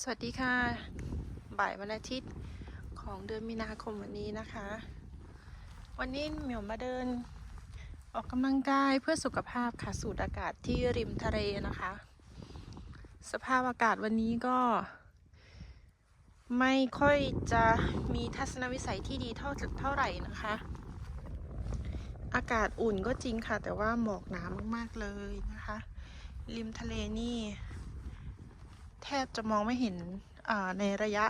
สวัสดีค่ะ บ่ายวันอาทิตย์ของเดือนมีนาคมวันนี้นะคะ วันนี้เหมียวมาเดิน ออกกำลังกายเพื่อสุขภาพค่ะ สูดอากาศที่ริมทะเลนะคะ สภาพอากาศวันนี้ก็ ไม่ค่อยจะมีทัศนวิสัยที่ดีเท่าเท่าไหร่นะคะ อากาศอุ่นก็จริงค่ะ แต่ว่าหมอกหนามากๆเลยนะคะ ริมทะเลนี่ แทบจะมองไม่เห็นในระยะ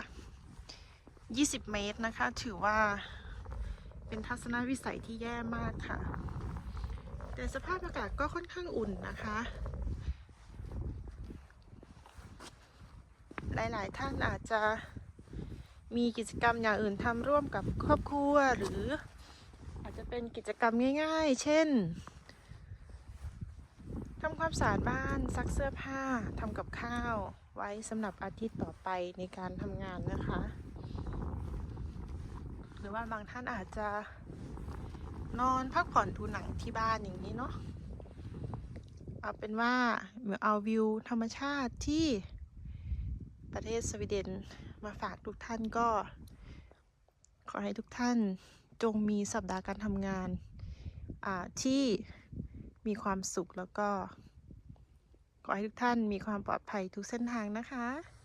20 เมตรนะคะ ถือว่าเป็นทัศนวิสัยที่แย่มากค่ะ แต่สภาพอากาศก็ค่อนข้างอุ่นนะคะ หลายๆท่านอาจจะมีกิจกรรมอย่างอื่นทำร่วมกับครอบครัวหรืออาจจะเป็นกิจกรรมง่าย ๆ เช่นทำความสะอาดบ้านซักเสื้อผ้าทำกับข้าว ไว้สำหรับอาทิตย์ต่อไปในการทำงานนะคะ หรือว่าบางท่านอาจจะนอนพักผ่อนดูหนังที่บ้านอย่างนี้เนาะเอาเป็นว่าเหมือเอาวิวธรรมชาติที่ประเทศสวีเดนมาฝากทุกท่านก็ ขอให้ทุกท่านจงมีสัปดาห์การทำงานที่มีความสุขแล้วก็ ขอให้ทุกท่านมีความปลอดภัยทุกเส้นทางนะคะ